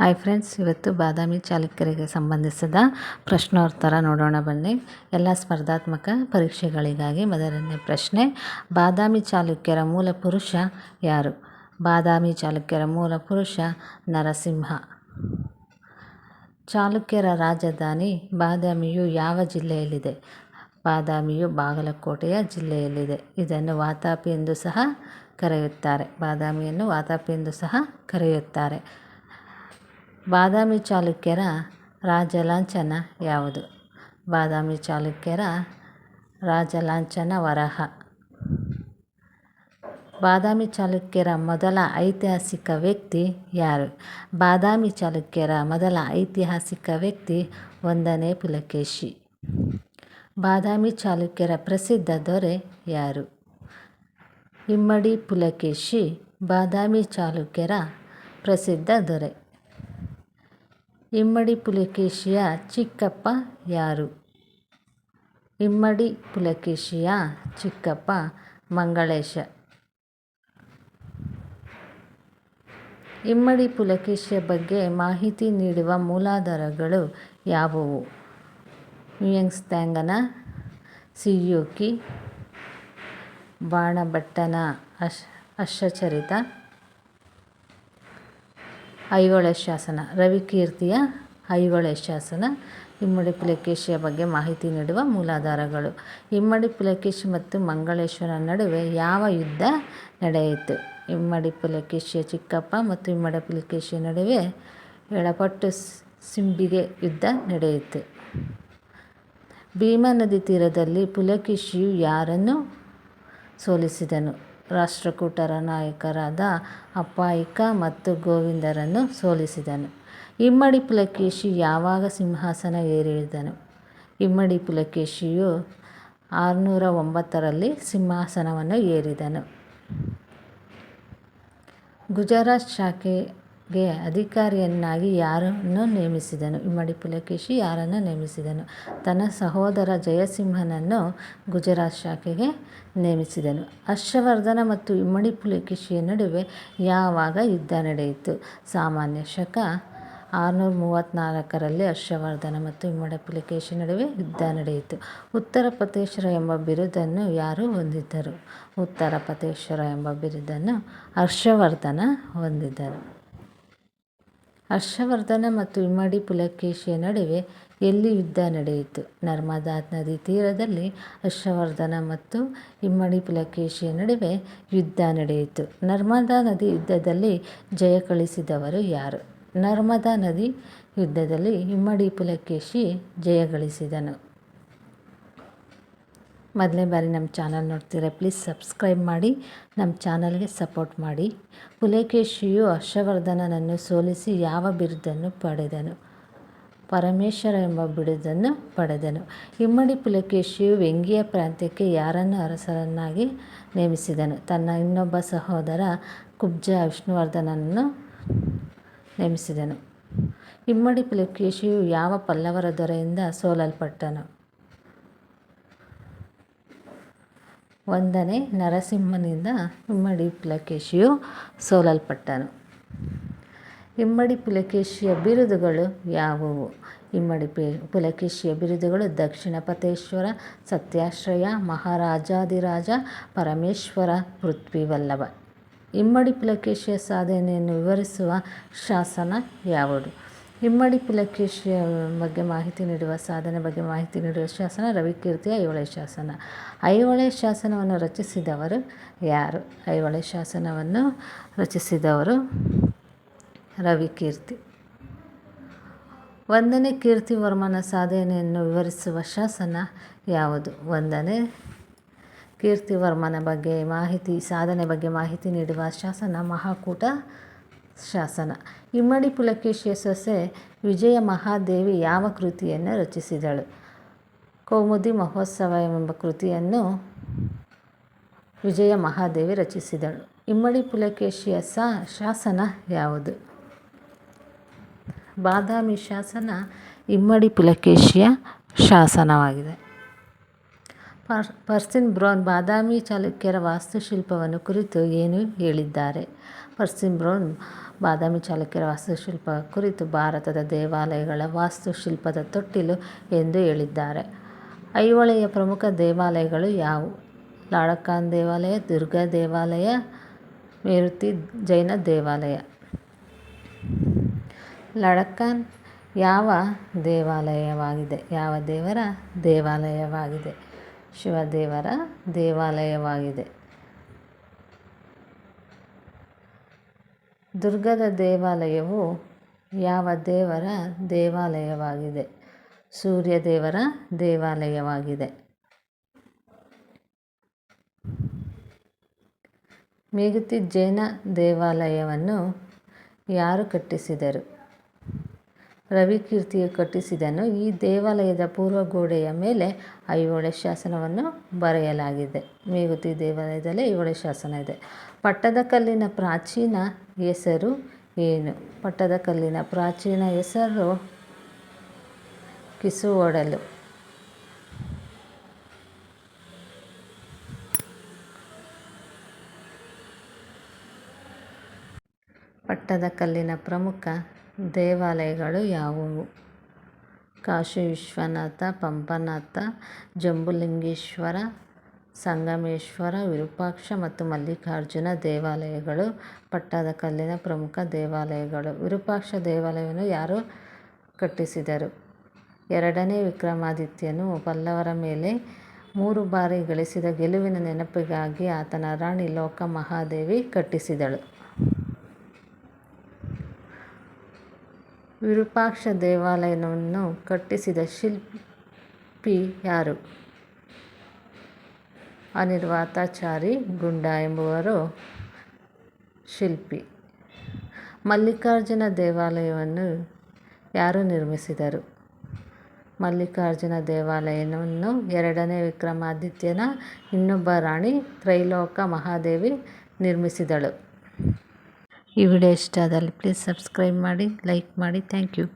Hi friends ಇವತ್ತು ಬಾದಾಮಿ ಚಾಲುಕ್ಯರಿಗೆ ಸಂಬಂಧಿಸಿದ ಪ್ರಶ್ನೋತ್ತರ ನೋಡೋಣ ಬನ್ನಿ. ಎಲ್ಲ ಸ್ಪರ್ಧಾತ್ಮಕ ಪರೀಕ್ಷೆಗಳಿಗಾಗಿ ಮೊದಲನೇ ಪ್ರಶ್ನೆ, ಬಾದಾಮಿ ಚಾಲುಕ್ಯರ ಮೂಲ ಪುರುಷ ಯಾರು? ಬಾದಾಮಿ ಚಾಲುಕ್ಯರ ಮೂಲ ಪುರುಷ ನರಸಿಂಹ. ಚಾಲುಕ್ಯರ ರಾಜಧಾನಿ ಬಾದಾಮಿಯು ಯಾವ ಜಿಲ್ಲೆಯಲ್ಲಿದೆ? ಬಾದಾಮಿಯು ಬಾಗಲಕೋಟೆಯ ಜಿಲ್ಲೆಯಲ್ಲಿದೆ. ಇದನ್ನು ವಾತಾಪಿ ಎಂದು ಸಹ ಕರೆಯುತ್ತಾರೆ. ಬಾದಾಮಿಯನ್ನು ವಾತಾಪಿ ಎಂದು ಸಹ ಕರೆಯುತ್ತಾರೆ. ಬಾದಾಮಿ ಚಾಲುಕ್ಯರ ರಾಜಲಾಂಛನ ಯಾವುದು? ಬಾದಾಮಿ ಚಾಲುಕ್ಯರ ರಾಜಲಾಂಛನ ವರಹ. ಬಾದಾಮಿ ಚಾಲುಕ್ಯರ ಮೊದಲ ಐತಿಹಾಸಿಕ ವ್ಯಕ್ತಿ ಯಾರು? ಬಾದಾಮಿ ಚಾಲುಕ್ಯರ ಮೊದಲ ಐತಿಹಾಸಿಕ ವ್ಯಕ್ತಿ ಒಂದನೇ ಪುಲಕೇಶಿ. ಬಾದಾಮಿ ಚಾಲುಕ್ಯರ ಪ್ರಸಿದ್ಧ ದೊರೆ ಯಾರು? ಇಮ್ಮಡಿ ಪುಲಕೇಶಿ, ಬಾದಾಮಿ ಚಾಲುಕ್ಯರ ಪ್ರಸಿದ್ಧ ದೊರೆ. ಇಮ್ಮಡಿ ಪುಲಕೇಶಿಯ ಚಿಕ್ಕಪ್ಪ ಯಾರು? ಇಮ್ಮಡಿ ಪುಲಕೇಶಿಯ ಚಿಕ್ಕಪ್ಪ ಮಂಗಳೇಶ. ಇಮ್ಮಡಿ ಪುಲಕೇಶಿಯ ಬಗ್ಗೆ ಮಾಹಿತಿ ನೀಡುವ ಮೂಲಾಧಾರಗಳು ಯಾವುವು? ಮ್ಯೂಯಂಗ್ಸ್ತ್ಯಾಂಗನ ಸಿಯೋಕಿ, ಬಾಣಭಟ್ಟನ ಅಶ್ ಅಶ್ವಚರಿತ ಐಹೊಳೆ ಶಾಸನ ರವಿಕೀರ್ತಿಯ ಐಹೊಳೆ ಶಾಸನ ಇಮ್ಮಡಿ ಪುಲಕೇಶಿಯ ಬಗ್ಗೆ ಮಾಹಿತಿ ನೀಡುವ ಮೂಲಾಧಾರಗಳು. ಇಮ್ಮಡಿ ಪುಲಕೇಶಿ ಮತ್ತು ಮಂಗಳೇಶ್ವರ ನಡುವೆ ಯಾವ ಯುದ್ಧ ನಡೆಯಿತು? ಇಮ್ಮಡಿ ಪುಲಕೇಶಿಯ ಚಿಕ್ಕಪ್ಪ ಮತ್ತು ಇಮ್ಮಡಿ ಪುಲಕೇಶಿಯ ನಡುವೆ ಎಳಪಟ್ಟು ಸಿಂಬಿಗೆ ಯುದ್ಧ ನಡೆಯಿತು. ಭೀಮಾ ನದಿ ತೀರದಲ್ಲಿ ಪುಲಕೇಶಿಯು ಯಾರನ್ನು ಸೋಲಿಸಿದನು? ರಾಷ್ಟ್ರಕೂಟರ ನಾಯಕರಾದ ಅಪ್ಪಾಯಿಕ ಮತ್ತು ಗೋವಿಂದರನ್ನು ಸೋಲಿಸಿದನು. ಇಮ್ಮಡಿ ಪುಲಕೇಶಿ ಯಾವಾಗ ಸಿಂಹಾಸನ ಏರಿಳಿದನು? ಇಮ್ಮಡಿ ಪುಲಕೇಶಿಯು ಆರುನೂರ ಒಂಬತ್ತರಲ್ಲಿ ಸಿಂಹಾಸನವನ್ನು ಏರಿದನು. ಗುಜರಾತ್ ಶಾಖೆಗೆ ಅಧಿಕಾರಿಯನ್ನಾಗಿ ಯಾರನ್ನು ನೇಮಿಸಿದನು? ಇಮ್ಮಡಿ ಪುಲಕೇಶಿ ಯಾರನ್ನು ನೇಮಿಸಿದನು? ತನ್ನ ಸಹೋದರ ಜಯಸಿಂಹನನ್ನು ಗುಜರಾತ್ ಶಾಖೆಗೆ ನೇಮಿಸಿದನು. ಹರ್ಷವರ್ಧನ ಮತ್ತು ಇಮ್ಮಡಿ ಪುಲಕೇಶಿಯ ನಡುವೆ ಯಾವಾಗ ಯುದ್ಧ ನಡೆಯಿತು? ಸಾಮಾನ್ಯ ಶಕ ಆರುನೂರ ಮೂವತ್ತ್ನಾಲ್ಕರಲ್ಲಿ ಹರ್ಷವರ್ಧನ ಮತ್ತು ಇಮ್ಮಡಿ ಪುಲಕೇಶಿ ನಡುವೆ ಯುದ್ಧ ನಡೆಯಿತು. ಉತ್ತರ ಪತೇಶ್ವರ ಎಂಬ ಬಿರುದನ್ನು ಯಾರು ಹೊಂದಿದ್ದರು? ಉತ್ತರ ಪತೇಶ್ವರ ಎಂಬ ಬಿರುದನ್ನು ಹರ್ಷವರ್ಧನ ಹೊಂದಿದ್ದರು. ಹರ್ಷವರ್ಧನ ಮತ್ತು ಇಮ್ಮಡಿ ಪುಲಕೇಶಿಯ ನಡುವೆ ಎಲ್ಲಿ ಯುದ್ಧ ನಡೆಯಿತು? ನರ್ಮದಾ ನದಿ ತೀರದಲ್ಲಿ ಹರ್ಷವರ್ಧನ ಮತ್ತು ಇಮ್ಮಡಿ ಪುಲಕೇಶಿಯ ನಡುವೆ ಯುದ್ಧ ನಡೆಯಿತು. ನರ್ಮದಾ ನದಿ ಯುದ್ಧದಲ್ಲಿ ಜಯ ಗಳಿಸಿದವರು ಯಾರು? ನರ್ಮದಾ ನದಿ ಯುದ್ಧದಲ್ಲಿ ಇಮ್ಮಡಿ ಪುಲಕೇಶಿ ಜಯಗಳಿಸಿದನು ಮೊದಲನೇ ಬಾರಿ ನಮ್ಮ ಚಾನಲ್ ನೋಡ್ತೀರಾ ಪ್ಲೀಸ್ ಸಬ್ಸ್ಕ್ರೈಬ್ ಮಾಡಿ, ನಮ್ಮ ಚಾನಲ್ಗೆ ಸಪೋರ್ಟ್ ಮಾಡಿ. ಪುಲಕೇಶಿಯು ಹರ್ಷವರ್ಧನನನ್ನು ಸೋಲಿಸಿ ಯಾವ ಬಿರುದನ್ನು ಪಡೆದನು? ಪರಮೇಶ್ವರ ಎಂಬ ಬಿರುದನ್ನು ಪಡೆದನು. ಇಮ್ಮಡಿ ಪುಲಕೇಶಿಯು ವ್ಯಂಗ್ಯ ಪ್ರಾಂತ್ಯಕ್ಕೆ ಯಾರನ್ನು ಅರಸರನ್ನಾಗಿ ನೇಮಿಸಿದನು? ತನ್ನ ಇನ್ನೊಬ್ಬ ಸಹೋದರ ಕುಬ್ಜ ವಿಷ್ಣುವರ್ಧನನನ್ನು ನೇಮಿಸಿದನು. ಇಮ್ಮಡಿ ಪುಲಕೇಶಿಯು ಯಾವ ಪಲ್ಲವರ ದೊರೆಯಿಂದ ಸೋಲಲ್ಪಟ್ಟನು? ಒಂದನೇ ನರಸಿಂಹನಿಂದ ಇಮ್ಮಡಿ ಪುಲಕೇಶಿಯು ಸೋಲಲ್ಪಟ್ಟನು. ಇಮ್ಮಡಿ ಪುಲಕೇಶಿಯ ಬಿರುದುಗಳು ಯಾವುವು? ಇಮ್ಮಡಿ ಪುಲಕೇಶಿಯ ಬಿರುದುಗಳು ದಕ್ಷಿಣ ಪತೇಶ್ವರ ಸತ್ಯಾಶ್ರಯ, ಮಹಾರಾಜಾದಿರಾಜ, ಪರಮೇಶ್ವರ, ಪೃಥ್ವಿವಲ್ಲಭ. ಇಮ್ಮಡಿ ಪುಲಕೇಶಿಯ ಸಾಧನೆಯನ್ನು ವಿವರಿಸುವ ಶಾಸನ ಯಾವುದು? ಇಮ್ಮಡಿ ಪುಲಕೇಶಿಯ ಬಗ್ಗೆ ಮಾಹಿತಿ ನೀಡುವ ಸಾಧನೆ ಬಗ್ಗೆ ಮಾಹಿತಿ ನೀಡುವ ಶಾಸನ ರವಿಕೀರ್ತಿಯ ಐಹೊಳೆ ಶಾಸನ. ಐಹೊಳೆ ಶಾಸನವನ್ನು ರಚಿಸಿದವರು ಯಾರು? ಐಹೊಳೆ ಶಾಸನವನ್ನು ರಚಿಸಿದವರು ರವಿಕೀರ್ತಿ. ಒಂದನೇ ಕೀರ್ತಿವರ್ಮನ ಸಾಧನೆಯನ್ನು ವಿವರಿಸುವ ಶಾಸನ ಯಾವುದು? ಒಂದನೇ ಕೀರ್ತಿವರ್ಮನ ಬಗ್ಗೆ ಮಾಹಿತಿ, ಸಾಧನೆ ಬಗ್ಗೆ ಮಾಹಿತಿ ನೀಡುವ ಶಾಸನ ಮಹಾಕೂಟ ಶಾಸನ. ಇಮ್ಮಡಿ ಪುಲಕೇಶಿಯ ಸೊಸೆ ವಿಜಯ ಮಹಾದೇವಿ ಯಾವ ಕೃತಿಯನ್ನು ರಚಿಸಿದಳು? ಕೌಮುದಿ ಮಹೋತ್ಸವ ಎಂಬ ಕೃತಿಯನ್ನು ವಿಜಯ ಮಹಾದೇವಿ ರಚಿಸಿದಳು. ಇಮ್ಮಡಿ ಪುಲಕೇಶಿಯ ಸ ಶಾಸನ ಯಾವುದು? ಬಾದಾಮಿ ಶಾಸನ ಇಮ್ಮಡಿ ಪುಲಕೇಶಿಯ ಶಾಸನವಾಗಿದೆ. ಪರ್, ಪರ್ಸಿನ್ ಬ್ರೌನ್ ಬಾದಾಮಿ ಚಾಲುಕ್ಯರ ವಾಸ್ತುಶಿಲ್ಪವನ್ನು ಕುರಿತು ಏನು ಹೇಳಿದ್ದಾರೆ? ಪರ್ಸಿನ್ ಬ್ರೌನ್ ಬಾದಾಮಿ ಚಾಲುಕ್ಯರ ವಾಸ್ತುಶಿಲ್ಪ ಕುರಿತು ಭಾರತದ ದೇವಾಲಯಗಳ ವಾಸ್ತುಶಿಲ್ಪದ ತೊಟ್ಟಿಲು ಎಂದು ಹೇಳಿದ್ದಾರೆ. ಐಹೊಳೆಯ ಪ್ರಮುಖ ದೇವಾಲಯಗಳು ಯಾವುವು? ಲಾಳಕಾನ್ ದೇವಾಲಯ, ದುರ್ಗಾ ದೇವಾಲಯ, ಮೇರುತಿ ಜೈನ ದೇವಾಲಯ. ಲಡಕನ್ ಯಾವ ದೇವಾಲಯವಾಗಿದೆ? ಯಾವ ದೇವರ ದೇವಾಲಯವಾಗಿದೆ? ಶಿವದೇವರ ದೇವಾಲಯವಾಗಿದೆ. ದುರ್ಗದ ದೇವಾಲಯವು ಯಾವ ದೇವರ ದೇವಾಲಯವಾಗಿದೆ? ಸೂರ್ಯ ದೇವರ ದೇವಾಲಯವಾಗಿದೆ. ಮೇಗುತಿ ಜೈನ ದೇವಾಲಯವನ್ನು ಯಾರು ಕಟ್ಟಿಸಿದರು? ರವಿಕೀರ್ತಿಯು ಕಟ್ಟಿಸಿದನು. ಈ ದೇವಾಲಯದ ಪೂರ್ವ ಗೋಡೆಯ ಮೇಲೆ ಐಹೊಳೆ ಶಾಸನವನ್ನು ಬರೆಯಲಾಗಿದೆ. ಮೇಗುತಿ ದೇವಾಲಯದಲ್ಲಿ ಐಹೊಳೆ ಶಾಸನ ಇದೆ. ಪಟ್ಟದಕಲ್ಲಿನ ಪ್ರಾಚೀನ ಹೆಸರು ಏನು? ಪಟ್ಟದಕಲ್ಲಿನ ಪ್ರಾಚೀನ ಹೆಸರು ಕಿಸುವಡಲು. ಪಟ್ಟದಕಲ್ಲಿನ ಪ್ರಮುಖ ದೇವಾಲಯಗಳು ಯಾವುವು? ಕಾಶಿ ವಿಶ್ವನಾಥ, ಪಂಪನಾಥ, ಜಂಬುಲಿಂಗೇಶ್ವರ, ಸಂಗಮೇಶ್ವರ, ವಿರೂಪಾಕ್ಷ ಮತ್ತು ಮಲ್ಲಿಕಾರ್ಜುನ ದೇವಾಲಯಗಳು. ಪಟ್ಟದಕಲ್ಲಿನ ಪ್ರಮುಖ ದೇವಾಲಯಗಳು. ವಿರೂಪಾಕ್ಷ ದೇವಾಲಯವನ್ನು ಯಾರು ಕಟ್ಟಿಸಿದರು? ಎರಡನೇ ವಿಕ್ರಮಾದಿತ್ಯನು ಪಲ್ಲವರ ಮೇಲೆ ಮೂರು ಬಾರಿ ಗಳಿಸಿದ ಗೆಲುವಿನ ನೆನಪಿಗಾಗಿ ಆತನ ರಾಣಿ ಲೋಕಮಹಾದೇವಿ ಕಟ್ಟಿಸಿದಳು. ವಿರೂಪಾಕ್ಷ ದೇವಾಲಯವನ್ನು ಕಟ್ಟಿಸಿದ ಶಿಲ್ಪಿ ಯಾರು? ಅನಿರ್ವಾತಾಚಾರಿ ಗುಂಡ ಎಂಬುವರು ಶಿಲ್ಪಿ. ಮಲ್ಲಿಕಾರ್ಜುನ ದೇವಾಲಯವನ್ನು ಯಾರು ನಿರ್ಮಿಸಿದರು? ಮಲ್ಲಿಕಾರ್ಜುನ ದೇವಾಲಯವನ್ನು ಎರಡನೇ ವಿಕ್ರಮಾದಿತ್ಯನ ಇನ್ನೊಬ್ಬ ರಾಣಿ ತ್ರೈಲೋಕ ಮಹಾದೇವಿ ನಿರ್ಮಿಸಿದಳು. ಈ ವಿಡಿಯೋ ಇಷ್ಟ ಆದಲ್ಲಿ ಪ್ಲೀಸ್ ಸಬ್ಸ್ಕ್ರೈಬ್ ಮಾಡಿ ಲೈಕ್ ಮಾಡಿ. Thank you